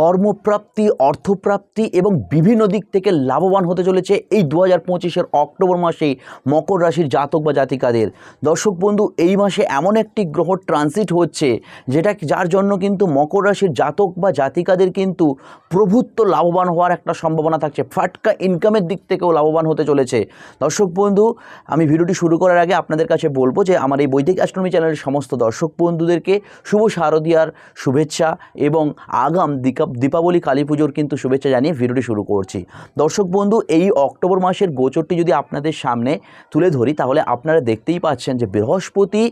কর্মপ্রাপ্তি, অর্থপ্রাপ্তি এবং বিভিন্ন দিক থেকে লাভবান হতে চলেছে এই দু হাজার পঁচিশের অক্টোবর মাসে মকর রাশির জাতক বা জাতিকাদের। দর্শক বন্ধু, এই মাসে এমন একটি গ্রহ ট্রানজিট হচ্ছে যেটা যার জন্য কিন্তু মকর রাশির জাতক বা জাতিকাদের কিন্তু প্রভুত্ব লাভবান হওয়ার একটা সম্ভাবনা থাকছে। ফাটকা ইনকামের দিক থেকেও লাভবান হতে চলেছে। দর্শক বন্ধু, আমি ভিডিওটি শুরু করার আগে আপনাদের কাছে বলব যে আমার এই বৈদিক অ্যাস্ট্রোনমি চ্যানেলের সমস্ত দর্শক বন্ধুদেরকে শুভ শারদীয়ার শুভেচ্ছা এবং আগাম দিকা দীপাবলি কালী পুজোর কিন্তু শুভেচ্ছা জানিয়ে ভিডিওটি শুরু করছি। দর্শক বন্ধু, এই অক্টোবর মাসের গোচরটি যদি আপনাদের সামনে তুলে ধরি, তাহলে আপনারা দেখতেই পাচ্ছেন যে বৃহস্পতি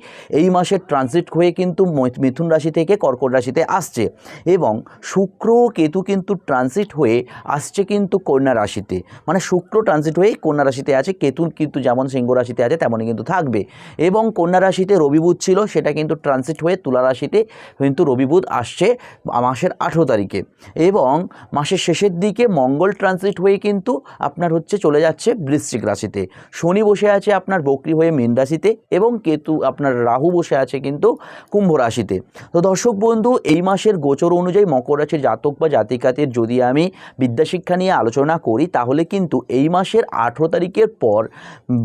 এই মাসের ট্রানজিট হয়ে কিন্তু মিথুন রাশি থেকে কর্কট রাশিতে আসছে এবং শুক্র কেতু কিন্তু ট্রানজিট হয়ে আসছে কিন্তু কন্যা রাশিতে। মানে শুক্র ট্রানজিট হয়ে কন্যা রাশিতে আছে কেতু কিন্তু যেমন সিংহ রাশিতে আছে, তেমনই কিন্তু থাকবে। এবং কন্যা রাশিতে রবিবুধ ছিল, সেটা কিন্তু ট্রানজিট হয়ে তুলা রাশিতে কিন্তু রবিবুধ আসছে মাসের আঠেরো তারিখে। এবং মাসের শেষের দিকে মঙ্গল ট্রানজিট হয়ে কিন্তু আপনার হচ্ছে চলে যাচ্ছে বৃশ্চিক রাশিতে। শনি বসে আছে আপনার বকরি হয়ে মীন রাশিতে এবং কেতু আপনার রাহু বসে আছে কিন্তু কুম্ভ রাশিতে। তো দর্শক বন্ধু, এই মাসের গোচর অনুযায়ী মকর রাশির জাতক বা জাতিকাদের যদি আমি বিদ্যাশিক্ষা নিয়ে আলোচনা করি, তাহলে কিন্তু এই মাসের আঠেরো তারিখের পর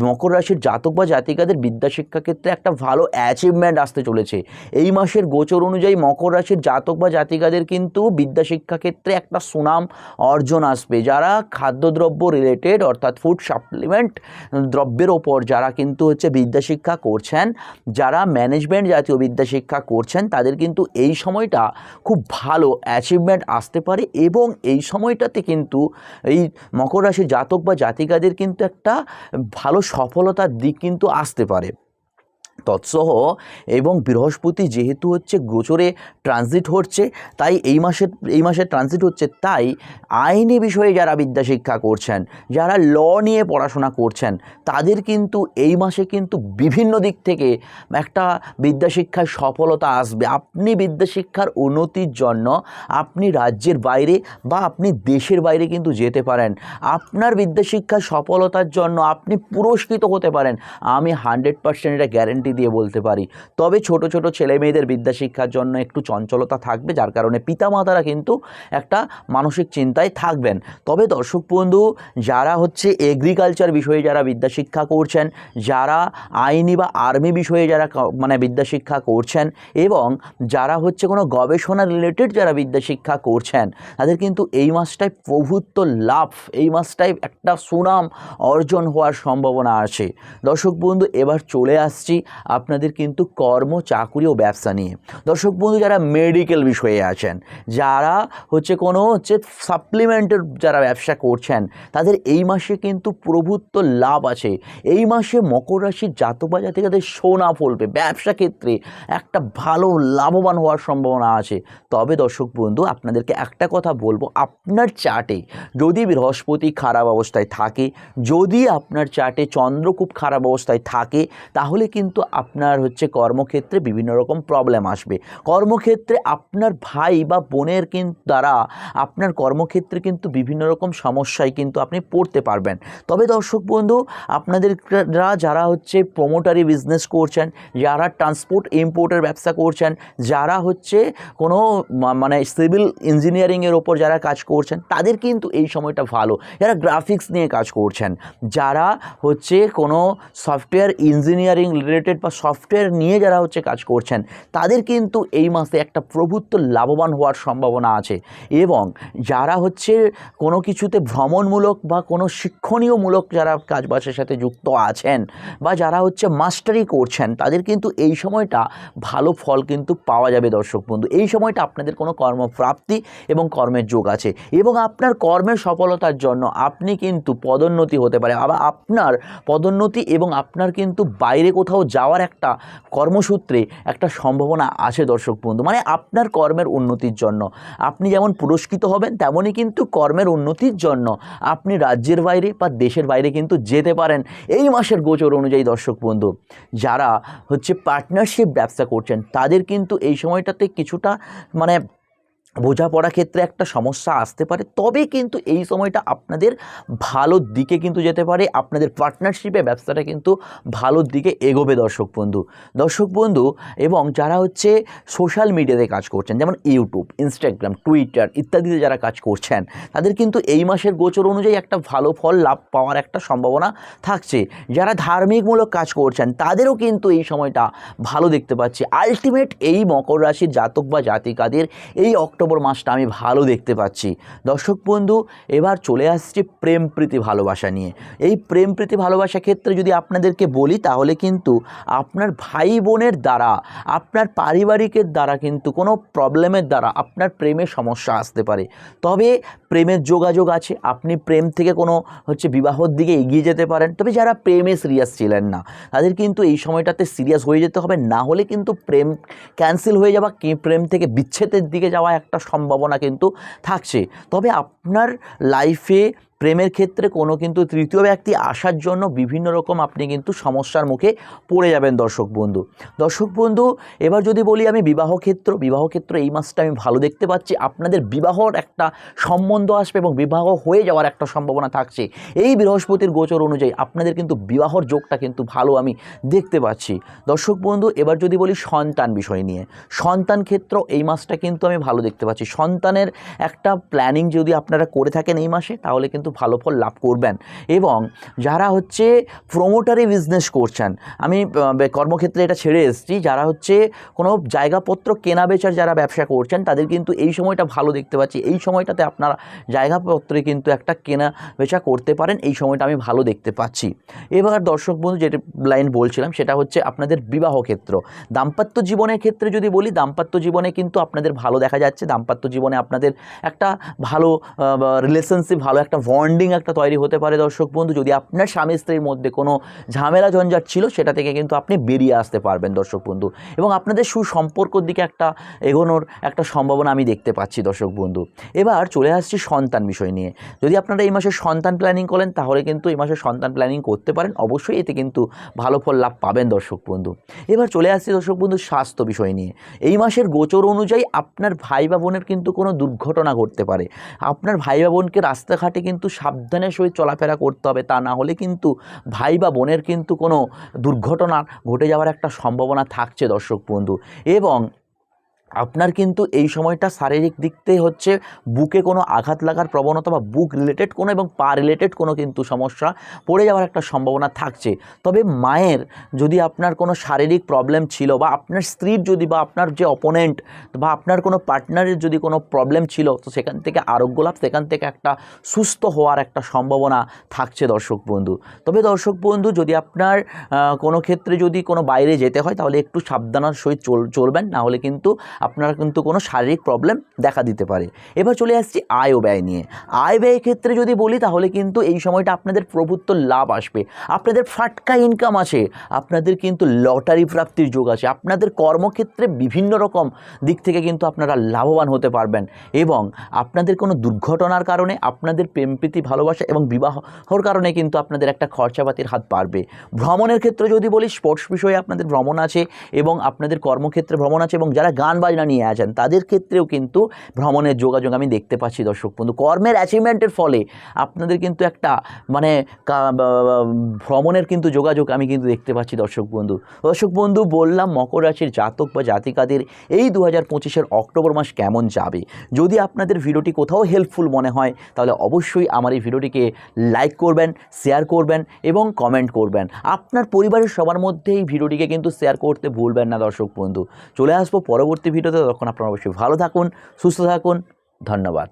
মকর রাশির জাতক বা জাতিকাদের বিদ্যাশিক্ষা ক্ষেত্রে একটা ভালো অ্যাচিভমেন্ট আসতে চলেছে। এই মাসের গোচর অনুযায়ী মকর রাশির জাতক বা জাতিকাদের কিন্তু বিদ্যাশিক্ষা ক্ষেত্রে একটা সুনাম অর্জন আসবে। যারা খাদ্যদ্রব্য রিলেটেড অর্থাৎ ফুড সাপ্লিমেন্ট দ্রব্যের ওপর যারা কিন্তু হচ্ছে বিদ্যাশিক্ষা করছেন, যারা ম্যানেজমেন্ট জাতীয় বিদ্যাশিক্ষা করছেন, তাদের কিন্তু এই সময়টা খুব ভালো অ্যাচিভমেন্ট আসতে পারে এবং এই সময়টাতে কিন্তু এই মকর রাশির জাতক বা জাতিকাদের কিন্তু একটা ভালো সফলতার দিক কিন্তু আসতে পারে। তৎসহ এবং বৃহস্পতি যেহেতু হচ্ছে গোচরে ট্রানজিট হচ্ছে, তাই এই মাসের এই মাসে ট্রানজিট হচ্ছে, তাই আইনি বিষয়ে যারা বিদ্যাশিক্ষা করছেন, যারা ল নিয়ে পড়াশোনা করছেন, তাদের কিন্তু এই মাসে কিন্তু বিভিন্ন দিক থেকে একটা বিদ্যাশিক্ষায় সফলতা আসবে। আপনি বিদ্যাশিক্ষার উন্নতির জন্য আপনি রাজ্যের বাইরে বা আপনি দেশের বাইরে কিন্তু যেতে পারেন। আপনার বিদ্যাশিক্ষার সফলতার জন্য আপনি পুরস্কৃত হতে পারেন। আমি হান্ড্রেড পার্সেন্ট এটা গ্যারেন্টি দিয়ে বলতে পারি। তবে ছোট ছোট ছেলে মেয়েদের বিদ্যাশিক্ষার জন্য একটু চঞ্চলতা থাকবে, যার কারণে পিতামাতারা কিন্তু একটা মানসিক চিন্তায় থাকবেন। তবে দর্শক বন্ধু, যারা হচ্ছে এগ্রিকালচার বিষয়ে যারা বিদ্যাশিক্ষা করছেন, যারা আইনি বা আর্মি বিষয়ে যারা মানে বিদ্যাশিক্ষা করছেন, এবং যারা হচ্ছে কোনো গবেষণা রিলেটেড যারা বিদ্যাশিক্ষা করছেন, তাদের কিন্তু এই মাসটায় প্রভুত্ব লাভ, এই মাসটায় একটা সুনাম অর্জন হওয়ার সম্ভাবনা আছে। দর্শক বন্ধু, এবার চলে আসছি আপনাদের কিন্তু কর্ম, চাকুরি ও ব্যবসা নিয়ে। দর্শক বন্ধু, যারা মেডিকেল বিষয়ে আছেন, যারা হচ্ছে কোনো হচ্ছে সাপ্লিমেন্টের যারা ব্যবসা করছেন, তাদের এই মাসে কিন্তু প্রভুত্ব লাভ আছে। এই মাসে মকর রাশির জাতক থেকে জাতিকাদের সোনা ফলবে। ব্যবসা ক্ষেত্রে একটা ভালো লাভবান হওয়ার সম্ভাবনা আছে। তবে দর্শক বন্ধু, আপনাদেরকে একটা কথা বলব, আপনার চার্টে যদি বৃহস্পতি খারাপ অবস্থায় থাকে, যদি আপনার চার্টে চন্দ্র খুব খারাপ অবস্থায় থাকে, তাহলে কিন্তু আপনার হচ্ছে কর্মক্ষেত্রে বিভিন্ন রকম প্রবলেম আসবে। কর্মক্ষেত্রে আপনার ভাই বা বোনের কিন্তু দ্বারা আপনার কর্মক্ষেত্রে কিন্তু বিভিন্ন রকম সমস্যায় কিন্তু আপনি পড়তে পারবেন। তবে দর্শক বন্ধু, আপনাদের যারা হচ্ছে প্রোমোটারি বিজনেস করছেন, যারা ট্রান্সপোর্ট ইম্পোর্টের ব্যবসা করছেন, যারা হচ্ছে কোনো মানে সিভিল ইঞ্জিনিয়ারিংয়ের ওপর যারা কাজ করছেন, তাদের কিন্তু এই সময়টা ভালো। যারা গ্রাফিক্স নিয়ে কাজ করছেন, যারা হচ্ছে কোনো সফটওয়্যার ইঞ্জিনিয়ারিং রিলেটেড বা সফটওয়্যার নিয়ে যারা হচ্ছে কাজ করছেন, তাদের কিন্তু এই মাসে একটা প্রভুত্ব লাভবান হওয়ার সম্ভাবনা আছে। এবং যারা হচ্ছে কোনো কিছুতে ভ্রমণমূলক বা কোনো শিক্ষণীয়মূলক যারা কাজবাজের সাথে যুক্ত আছেন বা যারা হচ্ছে মাস্টারি করছেন, তাদের কিন্তু এই সময়টা ভালো ফল কিন্তু পাওয়া যাবে দর্শক বন্ধু। এই সময়টা আপনাদের কোনো কর্মপ্রাপ্তি এবং কর্মের যোগ আছে। এবং আপনার কর্মের সফলতার জন্য আপনি কিন্তু পদোন্নতি হতে পারে। আবার আপনার পদোন্নতি এবং আপনার কিন্তু বাইরে কোথাও যাওয়ার একটা কর্মসূত্রে একটা সম্ভাবনা আছে দর্শক বন্ধু। মানে আপনার কর্মের উন্নতির জন্য। আপনি যেমন পুরস্কৃত হবেন, তেমনই কিন্তু কর্মের উন্নতির জন্য আপনি রাজ্যের বাইরে বা দেশের বাইরে কিন্তু যেতে পারেন। এই মাসের গোচর অনুযায়ী দর্শক বন্ধু, যারা হচ্ছে পার্টনারশিপ ব্যবসা করছেন, তাদের কিন্তু এই সময়টাতে কিছুটা মানে বোঝাপড়া ক্ষেত্রে একটা সমস্যা আসতে পারে, তবে কিন্তু এই সময়টা আপনাদের ভালোর দিকে কিন্তু যেতে পারে, আপনাদের পার্টনারশিপে ব্যবসাটা কিন্তু ভালোর দিকে এগোবে দর্শক বন্ধু। দর্শক বন্ধু, এবং যারা হচ্ছে সোশ্যাল মিডিয়াতে কাজ করছেন, যেমন ইউটিউব ইনস্টাগ্রাম টুইটার ইত্যাদিতে যারা কাজ করছেন, তাদের কিন্তু এই মাসের গোচর অনুযায়ী একটা ভালো ফল লাভ পাওয়ার একটা সম্ভাবনা থাকছে। যারা ধার্মিকমূলক কাজ করছেন, তাদেরও কিন্তু এই সময়টা ভালো দেখতে পাচ্ছি। আলটিমেট এই মকর রাশির জাতক বা জাতিকাদের এই অক্টোবর মাসটা আমি ভালো দেখতে পাচ্ছি। দর্শক বন্ধু, এবার চলে আসছে প্রেম প্রীতি ভালোবাসা নিয়ে। এই প্রেম প্রীতি ভালোবাসা ক্ষেত্রে যদি আপনাদেরকে বলি, তাহলে কিন্তু আপনার ভাই বোনের দ্বারা, আপনার পারিবারিকের দ্বারা কিন্তু কোনো প্রবলেমের দ্বারা আপনার প্রেমের সমস্যা আসতে পারে। তবে প্রেমের যোগাযোগ আছে, আপনি প্রেম থেকে কোনো হচ্ছে বিবাহর দিকে এগিয়ে যেতে পারেন। তবে যারা প্রেমে সিরিয়াস ছিলেন না, তাদের কিন্তু এই সময়টাতে সিরিয়াস হয়ে যেতে হবে। না হলে কিন্তু প্রেম ক্যান্সেল হয়ে যাওয়া প্রেম থেকে বিচ্ছেদের দিকে যাওয়া একটা সম্ভাবনা কিন্তু থাকছে। তবে আপনার লাইফে প্রেমের ক্ষেত্রে কোনো কিন্তু তৃতীয় ব্যক্তি আসার জন্য বিভিন্ন রকম আপনি কিন্তু সমস্যার মুখে পড়ে যাবেন দর্শক বন্ধু। দর্শক বন্ধু, এবার যদি বলি আমি বিবাহ ক্ষেত্র বিবাহ ক্ষেত্র এই মাসটা আমি ভালো দেখতে পাচ্ছি। আপনাদের বিবাহর একটা সম্বন্ধ আসবে এবং বিবাহ হয়ে যাওয়ার একটা সম্ভাবনা থাকছে। এই বৃহস্পতির গোচর অনুযায়ী আপনাদের কিন্তু বিবাহর যোগটা কিন্তু ভালো আমি দেখতে পাচ্ছি। দর্শক বন্ধু, এবার যদি বলি সন্তান বিষয় নিয়ে। সন্তান ক্ষেত্র এই মাসটা কিন্তু আমি ভালো দেখতে পাচ্ছি। সন্তানের একটা প্ল্যানিং যদি আপনারা করে থাকেন এই মাসে, তাহলে কিন্তু ভালো ফল লাভ করবেন। এবং যারা হচ্ছে প্রোমোটারি বিজনেস করছেন, আমি কর্মক্ষেত্রে এটা ছেড়ে এসেছি, যারা হচ্ছে কোনো জায়গাপত্র কেনা বেচার যারা ব্যবসা করছেন, তাদের কিন্তু এই সময়টা ভালো দেখতে পাচ্ছি। এই সময়টাতে আপনারা জায়গাপত্রে কিন্তু একটা কেনা বেচা করতে পারেন, এই সময়টা আমি ভালো দেখতে পাচ্ছি। এবার দর্শক বন্ধু, যেটা লাইন বলছিলাম, সেটা হচ্ছে আপনাদের বিবাহ ক্ষেত্র। দাম্পত্য জীবনের ক্ষেত্রে যদি বলি, দাম্পত্য জীবনে কিন্তু আপনাদের ভালো দেখা যাচ্ছে, দাম্পত্য জীবনে আপনাদের একটা ভালো রিলেশনশিপ ভালো একটা বন্ডিং একটা তৈরি হতে পারে দর্শক বন্ধু। যদি আপনার স্বামী স্ত্রীর মধ্যে কোনো ঝামেলা ঝঞ্ঝাট ছিল, সেটা থেকে কিন্তু আপনি বেরিয়ে আসতে পারবেন দর্শক বন্ধু। এবং আপনাদের সুসম্পর্কর দিকে একটা এগোনোর একটা সম্ভাবনা আমি দেখতে পাচ্ছি দর্শক বন্ধু। এবার চলে আসছি সন্তান বিষয় নিয়ে। যদি আপনারা এই মাসে সন্তান প্ল্যানিং করেন, তাহলে কিন্তু এই মাসে সন্তান প্ল্যানিং করতে পারেন। অবশ্যই এতে কিন্তু ভালো ফল লাভ পাবেন দর্শক বন্ধু। এবার চলে আসছি দর্শক বন্ধু স্বাস্থ্য বিষয় নিয়ে। এই মাসের গোচর অনুযায়ী আপনার ভাই বা বোনের কিন্তু কোনো দুর্ঘটনা ঘটতে পারে। আপনার ভাই বা বোনকে রাস্তাঘাটে কিন্তু সাবধানের সহিত চলাফেরা করতে হবে, তা না হলে কিন্তু ভাই বা বোনের কিন্তু কোনো দুর্ঘটনা ঘটে যাওয়ার একটা সম্ভাবনা থাকছে দর্শক বন্ধু। এবং আপনার কিন্তু এই সময়টা শারীরিক দিক থেকে হচ্ছে বুকে কোনো আঘাত লাগার প্রবণতা বা বুক রিলেটেড কোনো এবং পা রিলেটেড কোনো কিন্তু সমস্যা পড়ে যাওয়ার একটা সম্ভাবনা থাকছে। তবে মায়ের যদি আপনার কোনো শারীরিক প্রবলেম ছিল বা আপনার স্ত্রীর যদি বা আপনার যে অপোনেন্ট বা আপনার কোনো পার্টনারের যদি কোনো প্রবলেম ছিল, তো সেখান থেকে আরোগ্য লাভ সেখান থেকে একটা সুস্থ হওয়ার একটা সম্ভাবনা থাকছে দর্শক বন্ধু। তবে দর্শক বন্ধু, যদি আপনার কোনো ক্ষেত্রে যদি কোনো বাইরে যেতে হয়, তাহলে একটু সাবধানার সহিত চল, চলবেন নাহলে কিন্তু আপনার কিন্তু কোনো শারীরিক প্রবলেম দেখা দিতে পারে। এবার চলে আসছি আয় ও ব্যয় নিয়ে। আয় ব্যয়ের ক্ষেত্রে যদি বলি তাহলে কিন্তু এই সময়টা আপনাদের প্রভুত্ব লাভ আসবে। আপনাদের ফাটকা ইনকাম আছে, আপনাদের কিন্তু লটারি প্রাপ্তির যোগ আছে। আপনাদের কর্মক্ষেত্রে বিভিন্ন রকম দিক থেকে কিন্তু আপনারা লাভবান হতে পারবেন এবং আপনাদের কোনো দুর্ঘটনার কারণে, আপনাদের প্রেমপ্রীতি ভালোবাসা এবং বিবাহর কারণে কিন্তু আপনাদের একটা খরচাপাতির হাত বাড়বে। ভ্রমণের ক্ষেত্রে যদি বলি স্পোর্টস বিষয়ে আপনাদের ভ্রমণ আছে এবং আপনাদের কর্মক্ষেত্রে ভ্রমণ আছে এবং যারা গান বাজনা নিয়ে আছেন। তাদের ক্ষেত্রেও কিন্তু ভ্রমণের যোগাযোগ আমি দেখতে পাচ্ছি, দর্শক বন্ধু। কর্মের অ্যাচিভমেন্টের ফলে আপনাদের কিন্তু একটা মানে ভ্রমণের কিন্তু যোগাযোগ আমি কিন্তু দেখতে পাচ্ছি, দর্শক বন্ধু। দর্শক বন্ধু, বললাম মকর রাশির জাতক বা জাতিকাদের এই দু হাজার অক্টোবর মাস কেমন যাবে? যদি আপনাদের ভিডিওটি কোথাও হেল্পফুল মনে হয়, তাহলে অবশ্যই আমার এই ভিডিওটিকে লাইক করবেন শেয়ার করবেন এবং কমেন্ট করবেন। আপনার পরিবারের সবার মধ্যে এই ভিডিওটিকে কিন্তু শেয়ার করতে ভুলবেন না, দর্শক বন্ধু। চলে আসব পরবর্তী ভিডিওতে তখন আপনারা অবশ্যই ভালো থাকুন সুস্থ থাকুন ধন্যবাদ।